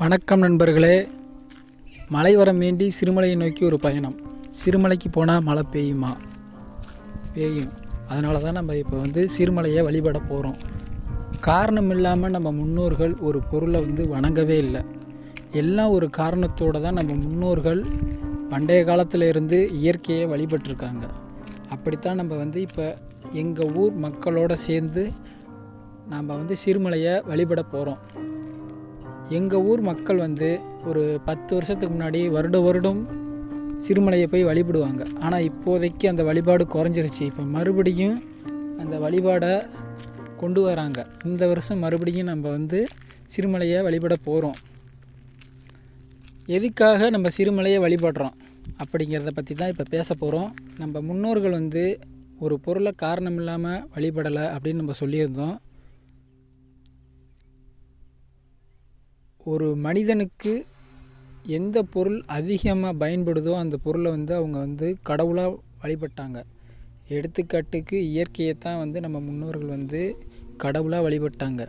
வணக்கம் நண்பர்களே. மலை வரம் வேண்டி சிறுமலையை நோக்கி ஒரு பயணம். சிறுமலைக்கு போனால் மழை பெய்யுமா? பெய்யும். அதனால தான் நம்ம இப்போ வந்து சிறுமலையை வழிபட போகிறோம் காரணம் இல்லாமல் நம்ம முன்னோர்கள் ஒரு பொருளை வந்து வணங்கவே இல்லை. எல்லாம் ஒரு காரணத்தோடு தான் நம்ம முன்னோர்கள் பண்டைய காலத்தில் இருந்து இயற்கையை வழிபட்டிருக்காங்க. அப்படித்தான் நம்ம வந்து இப்போ எங்கள் ஊர் மக்களோடு சேர்ந்து நாம் வந்து சிறுமலையை வழிபட போகிறோம் எங்கள் ஊர் மக்கள் வந்து ஒரு பத்து வருஷத்துக்கு முன்னாடி வருட வருடம் சிறுமலையை போய் வழிபடுவாங்க. ஆனால் இப்போதைக்கு அந்த வழிபாடு குறைஞ்சிருச்சு. இப்போ மறுபடியும் அந்த வழிபாடை கொண்டு வராங்க. இந்த வருஷம் மறுபடியும் நம்ம வந்து சிறுமலையை வழிபட போகிறோம் எதுக்காக நம்ம சிறுமலையை வழிபடுறோம்? அப்படிங்கிறத பற்றி தான் இப்போ பேச போகிறோம் நம்ம முன்னோர்கள் வந்து ஒரு பொருளை காரணம் இல்லாமல் வழிபடலை அப்படின்னு நம்ம சொல்லியிருந்தோம். ஒரு மனிதனுக்கு எந்த பொருள் அதிகமாக பயன்படுதோ அந்த பொருளை வந்து அவங்க வந்து கடவுளாக வழிபட்டாங்க. எடுத்துக்காட்டுக்கு இயற்கையை தான் வந்து நம்ம முன்னோர்கள் வந்து கடவுளாக வழிபட்டாங்க.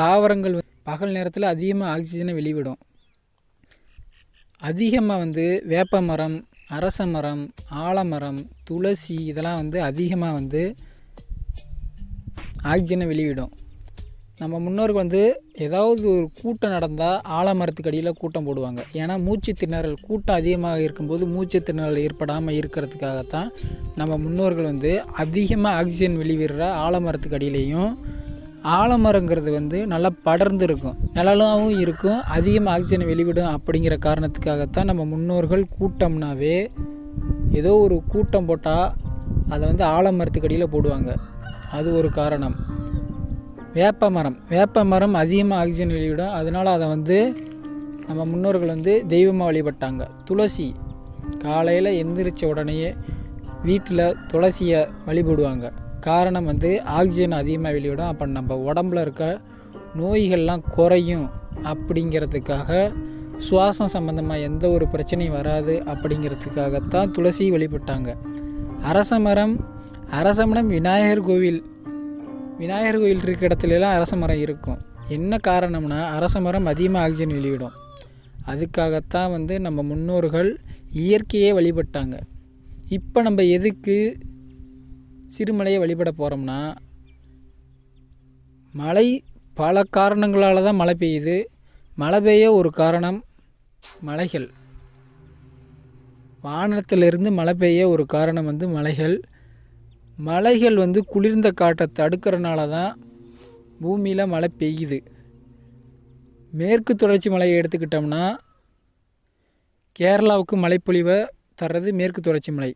தாவரங்கள் பகல் நேரத்தில் அதிகமாக ஆக்சிஜனை வெளிவிடும். அதிகமாக வந்து வேப்ப மரம் அரச மரம் ஆலமரம் துளசி இதெல்லாம் வந்து அதிகமாக வந்து ஆக்சிஜனை வெளிவிடும். நம்ம முன்னோர்கள் வந்து ஏதாவது ஒரு கூட்டம் நடந்தால் ஆலமரத்துக்கு அடியில் கூட்டம் போடுவாங்க. ஏன்னா மூச்சு திணறல் கூட்டம் அதிகமாக இருக்கும்போது மூச்சு திணறல் ஏற்படாமல் இருக்கிறதுக்காகத்தான் நம்ம முன்னோர்கள் வந்து அதிகமாக ஆக்சிஜன் வெளிவிடுற ஆலமரத்துக்கு அடியிலையும் ஆலமரங்கிறது வந்து நல்லா படர்ந்து இருக்கும் நிழலாகவும் இருக்கும் அதிகமாக ஆக்சிஜன் வெளிவிடும் அப்படிங்கிற காரணத்துக்காகத்தான் நம்ம முன்னோர்கள் கூட்டம்னாவே ஏதோ ஒரு கூட்டம் போட்டால் அதை வந்து ஆலமரத்துக்கு அடியில் போடுவாங்க. அது ஒரு காரணம். வேப்ப மரம் வேப்ப மரம் அதிகமாக ஆக்சிஜன் வெளியிடும். அதனால் அதை வந்து நம்ம முன்னோர்கள் வந்து தெய்வமாக வழிபட்டாங்க. துளசி. காலையில் எந்திரிச்ச உடனேயே வீட்டில் துளசியை வழிபடுவாங்க. காரணம் வந்து ஆக்சிஜன் அதிகமாக வெளியிடும். அப்போ நம்ம உடம்புல இருக்க நோய்கள்லாம் குறையும் அப்படிங்கிறதுக்காக சுவாசம் சம்மந்தமாக எந்த ஒரு பிரச்சனையும் வராது அப்படிங்கிறதுக்காகத்தான் துளசி வழிபட்டாங்க. அரச மரம். அரச மரம் விநாயகர் கோவில் விநாயகர் கோயில் இருக்கிற இடத்துலலாம் அரச மரம் இருக்கும். என்ன காரணம்னா அரச மரம் அதிகமாக ஆக்சிஜன் வெளியிடும். அதுக்காகத்தான் வந்து நம்ம முன்னோர்கள் இயற்கையே வழிபட்டாங்க. இப்போ நம்ம எதுக்கு சிறுமலையை வழிபட போகிறோம்னா மழை பல காரணங்களால் தான் மழை பெய்யுது. மழை பெய்ய ஒரு காரணம் மலைகள். வானத்திலிருந்து மழை பெய்ய ஒரு காரணம் வந்து மலைகள். மலைகள் வந்து குளிர்ந்த காற்றை தடுக்கிறனால தான் பூமியில் மழை பெய்யுது. மேற்கு தொடர்ச்சி மலையை எடுத்துக்கிட்டோம்னா கேரளாவுக்கு மழைப்பொழிவை தர்றது மேற்கு தொடர்ச்சி மலை.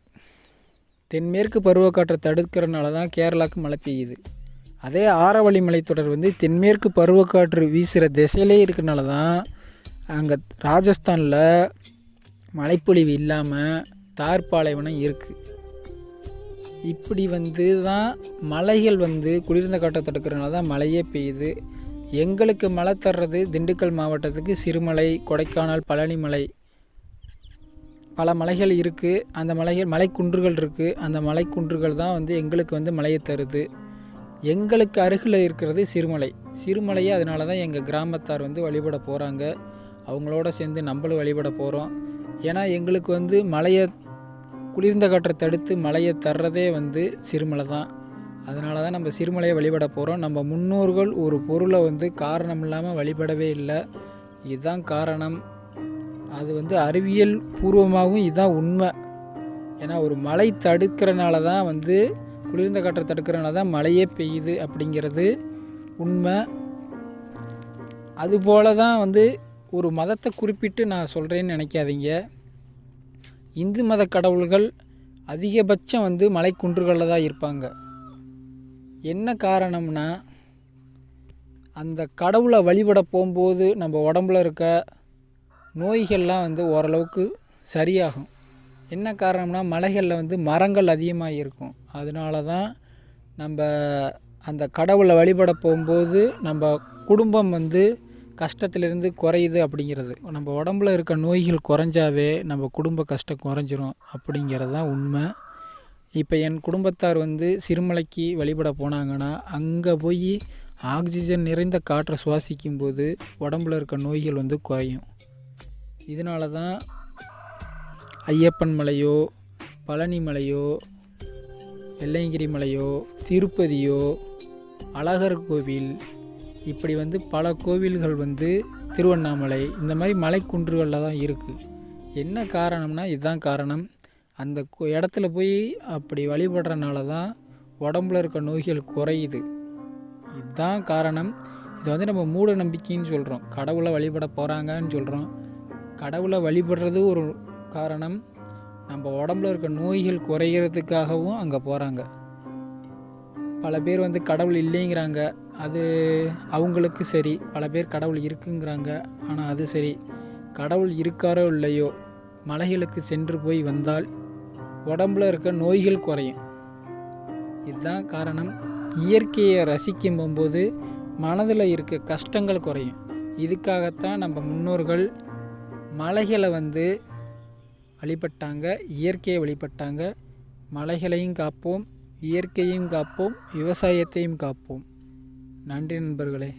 தென்மேற்கு பருவக்காற்றை தடுக்கிறனால தான் கேரளாவுக்கு மழை பெய்யுது. அதே ஆரவழி மலைத்தொடர் வந்து தென்மேற்கு பருவக்காற்று வீசுகிற திசையிலே இருக்கிறனால தான் அங்கே ராஜஸ்தானில் மழைப்பொழிவு இல்லாமல் தார்பாலைவனம் இருக்குது இப்படி வந்து தான் மலைகள் வந்து குளிர்ந்த காட்டை தடுக்கிறனால தான் மழையே பெய்யுது. எங்களுக்கு மழை தர்றது திண்டுக்கல் மாவட்டத்துக்கு சிறுமலை கொடைக்கானல் பழனிமலை. பல மலைகள் இருக்குது அந்த மலைகள் மலைக்குன்றுகள் இருக்குது அந்த மலைக்குன்றுகள் தான் வந்து எங்களுக்கு வந்து மழையை தருது. எங்களுக்கு அருகில் இருக்கிறது சிறுமலை. சிறுமலையே அதனால தான் எங்கள் கிராமத்தார் வந்து வழிபட போகிறாங்க அவங்களோட சேர்ந்து நம்மளும் வழிபட போகிறோம் ஏன்னா எங்களுக்கு வந்து மலையை குளிர்ந்த காற்றை தடுத்து மழையை தர்றதே வந்து சிறுமலை தான். அதனால தான் நம்ம சிறுமலையை வழிபட போகிறோம் நம்ம முன்னோர்கள் ஒரு பொருளை வந்து காரணம் இல்லாமல் வழிபடவே இல்லை. இதுதான் காரணம். அது வந்து அறிவியல் பூர்வமாகவும் இதுதான் உண்மை. ஏன்னா ஒரு மழை தடுக்கிறனால தான் வந்து குளிர்ந்த காற்றை தடுக்கிறனால தான் மழையே பெய்யுது அப்படிங்கிறது உண்மை. அதுபோல தான் வந்து ஒரு மதத்தை குறிப்பிட்டு நான் சொல்கிறேன்னு நினைக்காதீங்க. இந்து மத கடவுள்கள் அதிகபட்சம் வந்து மலைக்குன்றுகளில் தான் இருப்பாங்க. என்ன காரணம்னா அந்த கடவுளை வழிபட போகும்போது நம்ம உடம்புல இருக்க நோய்கள்லாம் வந்து ஓரளவுக்கு சரியாகும். என்ன காரணம்னா மலைகளில் வந்து மரங்கள் அதிகமாக இருக்கும். அதனால தான் நம்ம அந்த கடவுளை வழிபட போகும்போது நம்ம குடும்பம் வந்து கஷ்டத்திலிருந்து குறையுது அப்படிங்கிறது. நம்ம உடம்புல இருக்க நோய்கள் குறைஞ்சாவே நம்ம குடும்ப கஷ்டம் குறைஞ்சிரும் அப்படிங்கிறது தான் உண்மை. இப்போ என் குடும்பத்தார் வந்து சிறுமலைக்கு வழிபட போனாங்கன்னா அங்கே போய் ஆக்சிஜன் நிறைந்த காற்றை சுவாசிக்கும் போது உடம்புல இருக்க நோய்கள் வந்து குறையும். இதனால தான் ஐயப்பன் மலையோ பழனி மலையோ வெள்ளையங்கிரி மலையோ திருப்பதியோ அழகர் கோவில் இப்படி வந்து பல கோவில்கள் வந்து திருவண்ணாமலை இந்த மாதிரி மலைக்குன்றுகளில் தான் இருக்குது என்ன காரணம்னா இதுதான் காரணம். அந்த கு- இடத்துல போய் அப்படி வழிபடுறனால தான் உடம்புல இருக்க நோய்கள் குறையுது. இதுதான் காரணம். இதை வந்து நம்ம மூட நம்பிக்கைன்னு சொல்கிறோம் கடவுளை வழிபட போகிறாங்கன்னு சொல்கிறோம் கடவுளை வழிபடுறது ஒரு காரணம். நம்ம உடம்புல இருக்க நோய்கள் குறையிறதுக்காகவும் அங்கே போகிறாங்க பல பேர் வந்து கடவுள் இல்லைங்கிறாங்க. அது அவங்களுக்கு சரி. பல பேர் கடவுள் இருக்குங்கிறாங்க. ஆனால் அது சரி. கடவுள் இருக்காரோ இல்லையோ மலைகளுக்கு சென்று போய் வந்தால் உடம்புல இருக்க நோய்கள் குறையும். இதுதான் காரணம். இயற்கையை ரசிக்கும் போது மனதில் இருக்க கஷ்டங்கள் குறையும். இதுக்காகத்தான் நம்ம முன்னோர்கள் மலைகளை வந்து வழிபட்டாங்க இயற்கையை வழிபட்டாங்க. மலைகளையும் காப்போம். இயற்கையும் காப்போம் விவசாயத்தையும் காப்போம். நன்றி நண்பர்களே.